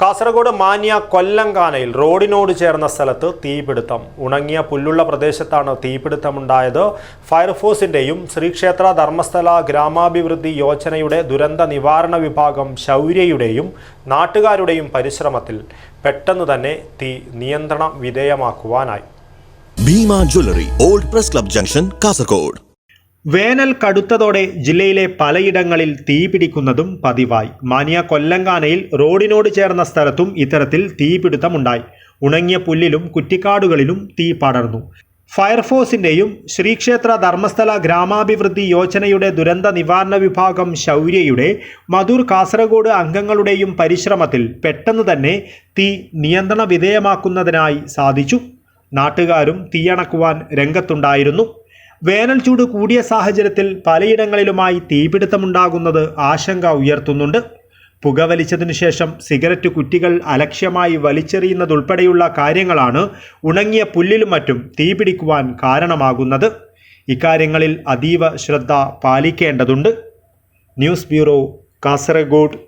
കാസർഗോഡ് മാന്യ കൊല്ലങ്കാനയിൽ റോഡിനോട് ചേർന്ന സ്ഥലത്ത് തീപിടുത്തം. ഉണങ്ങിയ പുല്ലുള്ള പ്രദേശത്താണ് തീപിടുത്തമുണ്ടായത്. ഫയർഫോഴ്സിന്റെയും ശ്രീക്ഷേത്ര ധർമ്മസ്ഥല ഗ്രാമാഭിവൃദ്ധി യോജനയുടെ ദുരന്ത നിവാരണ വിഭാഗം ശൗര്യയുടെയും നാട്ടുകാരുടെയും പരിശ്രമത്തിൽ പെട്ടെന്ന് തന്നെ തീ നിയന്ത്രണ വിധേയമാക്കുവാനായി. Bhima jewellery old press club junction Kasaragod. വേനൽ കടുത്തതോടെ ജില്ലയിലെ പലയിടങ്ങളിൽ തീപിടിക്കുന്നതും പതിവായി. മാനിയ കൊല്ലങ്കാനയിൽ റോഡിനോട് ചേർന്ന സ്ഥലത്തും ഇത്തരത്തിൽ തീപിടുത്തമുണ്ടായി ഉണങ്ങിയ പുല്ലിലും കുറ്റിക്കാടുകളിലും തീ പടർന്നു. ഫയർഫോഴ്സിന്റെയും ശ്രീക്ഷേത്ര ധർമ്മസ്ഥല ഗ്രാമാഭിവൃദ്ധി യോജനയുടെ ദുരന്ത നിവാരണ വിഭാഗം ശൗര്യയുടെ മധുർ കാസർഗോഡ് അംഗങ്ങളുടെയും പരിശ്രമത്തിൽ പെട്ടെന്ന് തന്നെ തീ നിയന്ത്രണ വിധേയമാക്കുന്നതിനായി സാധിച്ചു. നാട്ടുകാരും തീയണക്കുവാൻ രംഗത്തുണ്ടായിരുന്നു. വേനൽ ചൂട് കൂടിയ സാഹചര്യത്തിൽ പലയിടങ്ങളിലുമായി തീപിടുത്തമുണ്ടാകുന്നത് ആശങ്ക ഉയർത്തുന്നുണ്ട്. പുകവലിച്ചതിനു ശേഷം സിഗരറ്റ് കുറ്റികൾ അലക്ഷ്യമായി വലിച്ചെറിയുന്നതുൾപ്പെടെയുള്ള കാര്യങ്ങളാണ് ഉണങ്ങിയ പുല്ലിലും മറ്റും തീപിടിക്കുവാൻ കാരണമാകുന്നത്. ഇക്കാര്യങ്ങളിൽ അതീവ ശ്രദ്ധ പാലിക്കേണ്ടതുണ്ട്. News bureau Kasaragod.